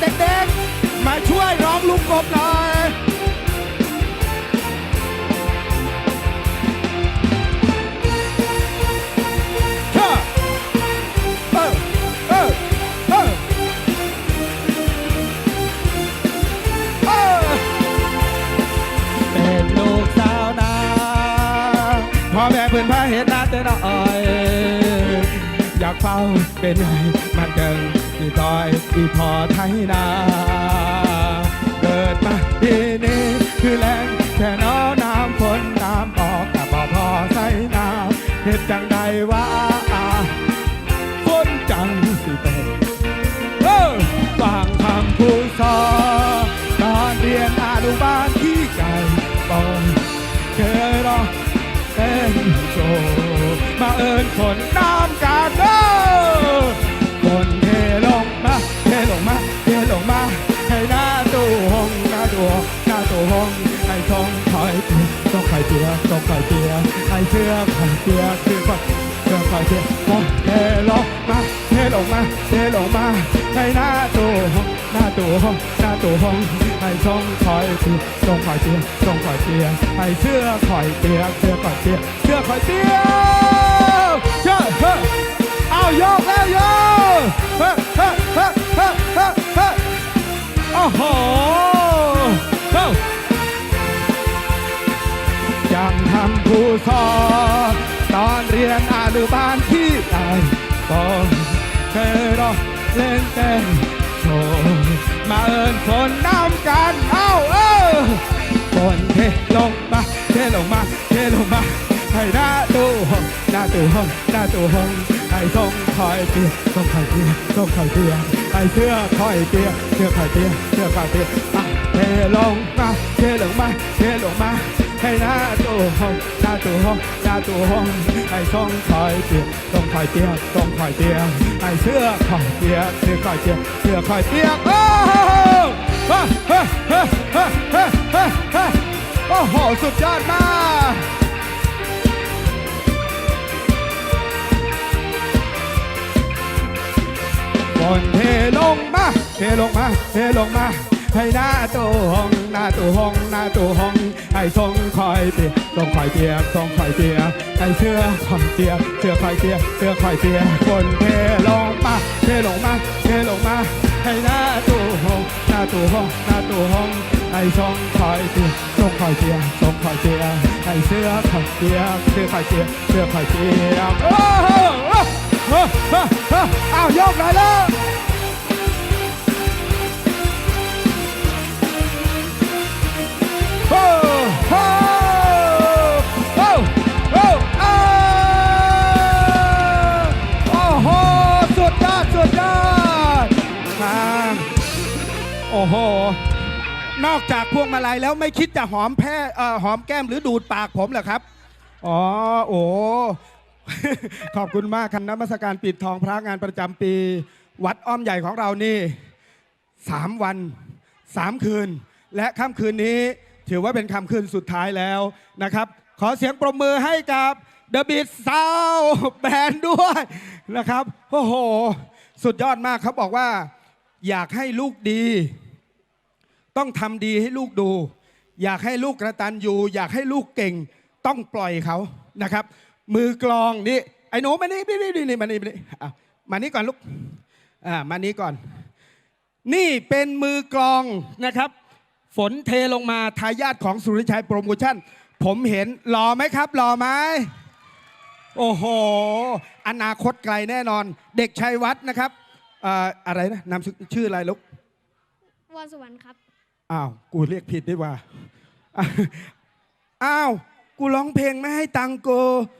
เด็กๆ มาช่วยร้องลุงกบหน่อยเฮ้อเออเออเออเป็นลูกสาวนาพ่อแม่เพื่อนพาเห็นหน้าแต่น้อย อยากเฝ้าเป็นไงมันเกิง ที่ตอยที่พอไทยนา เกิดมาที่นี่คือแรงแค่น้อน้ำฝนน้ำออกแต่บ่พอใส่น้ำเหตุจังใดว่าฝนจังสิเป็นเออฟังคำผู้สอนตอนเรียนอนุบาลที่ไก่ปองเคยรอเป็นโจมาเอิญฝนน้ำกันเออ กต้องคอยเปียกต้องคอยเปียกให้เสื้อคอยเปียกเสื้อคอยเสื้อคอยเปียกโอ้เทลงมาเทลงมาเทลงมาให้หน้าตู้ห้องหน้าตู้ห้องหน้าตู้ห้องให้ทองคอยเปียกต้องคอยเปียกต้องคอยเปียกให้เสื้อคอยเปียเสื้อคอยเปียเสื้อคอยเปียกเจ้าเฮ้ยเอาโยกแล้วโยกเฮ้ยเฮ้ย ตอนเรียนอนุบาลที่ใดก็เคยร้องเล่นเต้นโชว์มาเอิญฝนน้ำกันเอ้าเออฝนเทลงมาเทลงมาเทลงมาให้หน้าตู้ห้องหน้าตู้ห้องหน้าตู้ห้องให้ทรงคอยเปียทรงคอยเปียทรงคอยเปียให้เสื้อคอยเปียเสื้อคอยเปียเสื้อคอยเปียกอะเทลงมาเทลงมาเทลงมาให้หน้าตู้ห้อง หน้าตู้ห้องหน้าตู้ห้องให้ทรงคอยเปียกทรงคอยเปียกทรงคอยเปียกให้เสื้อคอยเปียเสื้อคอยเปียเสื้อคอยเปียกโอ้โหเฮ้ยเฮ้ยเฮ้ยเฮ้ยเฮ้ยเฮ้ยเฮ้ยโอ้โหสุดยอดมากฝนเทลงมาเทลงมาเทลงมา ให้หน้าตู้ห้องหน้าตู้ห้องหน้าตู้ห้องให้ทรงคอยเปียทรงคอยเปียทรงคอยเปียให้เสื้อคอยเปียเสื้อคอยเปียเสื้อคอยเปียกฝนเทลงมาเทลงมาเทลงมาให้หน้าตู้ห้องหน้าตู้ห้องหน้าตู้ห้องให้ทรงคอยเปียทรงคอยเปียทรงคอยเปียให้เสื้อคอยเปียเสื้อคอยเปียเสื้อคอยเปียโอ้โหอ้โหโอ้โหโอ้โหอ้าวยกหน่อยแล้ว อ้โห นอกจากพวงมาลัยแล้วไม่คิดจะหอมแพ้เอ่อหอมแก้มหรือดูดปากผมเหรอครับ อ๋อ โอ้ ขอบคุณมากคันนมัสการปิดทองพระงานประจำปี วัดอ้อมใหญ่ของเรานี่สามวันสามคืน และค่ำคืนนี้ถือว่าเป็นค่ำคืนสุดท้ายแล้วนะครับ ขอเสียงปรบมือให้กับ The Beat Sound Band ด้วยนะครับ โอ้โห สุดยอดมากเขาบอกว่า อยากให้ลูกดี ต้องทำดีให้ลูกดู อยากให้ลูกกระตันอยู่ อยากให้ลูกเก่ง ต้องปล่อยเขานะครับ มือกลองนี่ไอ้หนูมานี่นี่นี่นี่มานี่มานี่มานี่ก่อนลูกอ่ามานี่ก่อน นี่เป็นมือกลองนะครับ ฝนเทลงมาทายาทของสุริชัยโปรโมชั่น ผมเห็นรอไหมครับรอไหมโอ้โห อนาคตไกลแน่นอน เด็กชัยวัฒนะครับอ่อะไรนะนามชื่ออะไรลูกวอนสวรรค์ครับ อ้าว กูเรียกผิดดีกว่า อ้าว กูร้องเพลงไม่ให้ตังโก